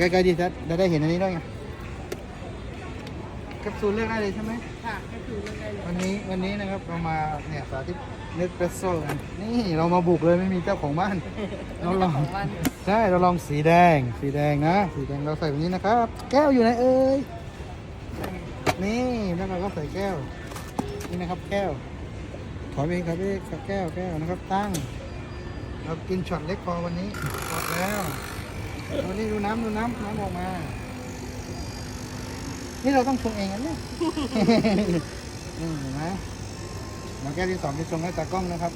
ใกล้ๆดีจะจะได้เห็นอันนี้ด้วยไงแคปซูลเลือกได้เลยใช่ไหมค่ะก็คือเลือกได้เลยวันนี้วันนี้นะครับเรามาเนี่ยสาธิตเนสเปรสโซ่กันนี่เรามาบุกเลยไม่มีเจ้าของบ้านเราลองของวันใช่เราลองสีแดง สีแดงนะ สีแดงเราใส่แบบนี้นะครับ แก้วอยู่ไหนเอ่ยนี่แล้วเราก็ใส่แก้ว นี่นะครับแก้วถอยไปอีกครับพี่ครับแก้วแก้วนะครับตั้ง เรากินช็อตเล็กพอวันนี้หมดแล้ว วันนี้ดูน้ำดูน้ำน้ำออกมา นี่เราต้องชงเองกันเนี่ยนี่เห็นไหมมาแก้วที่สองที่ชงให้ตากล้องนะครับ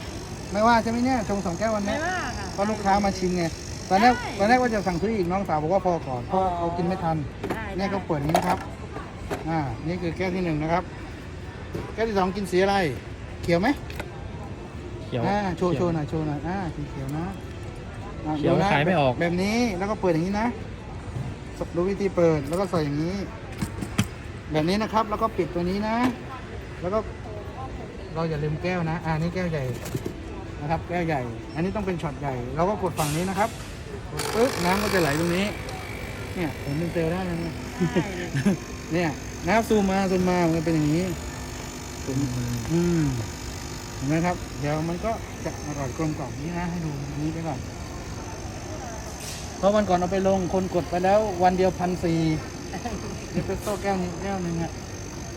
ไม่ว่าใช่ไหมเนี่ยชงสองแก้ววันไม่นี้ว่าค่ะ เพราะลูกค้ามาชิมไงตอนแรกใช่ตอนแรกว่าจะสั่งซื้ออีกน้องสาวบอกว่าพอก่อนเพราะอ๋อเรากินไม่ทัน ได้เนี่ยได้เขาเปิดอย่างนี้นะครับ อ่า นี่คือแก้วที่หนึ่งนะครับ แก้วที่สองกินสีอะไร เขียวไหมเขียวอ่า โชว์โชว์หน่อย โชว์หน่อย อ่า สีเขียวนะ อ่าเขียวดูนะขายไม่ออก แบบนี้แล้วก็เปิดอย่างนี้นะรู้วิธีเปิดแล้วก็ใส่อย่างนี้ แบบนี้นะครับ แล้วก็ปิดตัวนี้นะ แล้วก็เราอย่าลืมแก้วนะ อ่านี่แก้วใหญ่นะครับ แก้วใหญ่ อันนี้ต้องเป็นช็อตใหญ่เราก็กดฝั่งนี้นะครับกดปึ๊บน้ำก็จะไหลตรงนี้ เนี่ยผมเป็นเซลล์ได้เลยเนี่ยได้เลยเนี่ยนะครับซูมมาซูมมามันเป็นอย่างนี้ซูมอืมเห็นไหมครับ เดี๋ยวมันก็จะอร่อยกลมกล่อมนี่นะให้ดูอันนี้ไปก่อน เพราะวันก่อนเอาไปลงคนกดไปแล้ว วันเดียวพันสี่เนสเปรสโซ่แก้วนี้แก้วหนึ่งอะ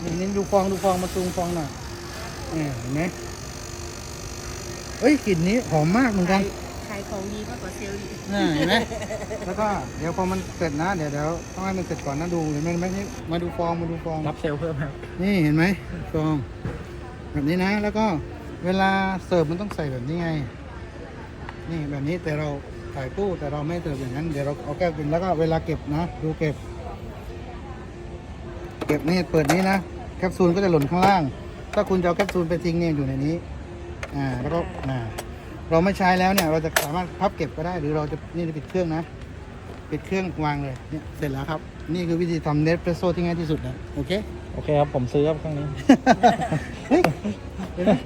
นี่นี่ดูฟองดูฟองมาซูมฟองหน่อยเนี่ยเห็นไหมเอ้ยกลิ่นนี้หอมมากเหมือนกันขายของดีมากกว่าเซลล์อีกน่าเห็นไหมแล้วก็เดี๋ยวพอมันเสร็จนะเดี๋ยวเดี๋ยวต้องให้มันเสร็จก่อนนะดูเห็นไหมเห็นไหมนี่มาดูฟองมาดูฟองรับเซลล์เพิ่มครับนี่เห็นไหมฟอง แบบนี้นะ แล้วก็เวลาเสิร์ฟมันต้องใส่แบบนี้ไง นี่แบบนี้แต่เรา ใส่ตู้แต่เราไม่เสิร์ฟอย่างนั้น เดี๋ยวเราเอาแก้วกินแล้วก็เวลาเก็บนะ ดูเก็บ เก็บนี่เปิดนี้นะแคปซูลก็จะหล่นข้างล่าง ถ้าคุณจะเอาแคปซูลไปทิ้งเนี่ยอยู่ในนี้อ่าแล้วก็อ่าเราไม่ใช้แล้วเนี่ย เราจะสามารถพับเก็บก็ได้ หรือเราจะนี่ปิดเครื่องนะปิดเครื่องวางเลยเนี่ยเสร็จแล้วครับ นี่คือวิธีทำเนสเปรสโซ่ที่ง่ายที่สุดนะโอเคโอเคครับ ผมซื้อครับเครื่องนี้ เฮ้ยเดี๋ยวนะ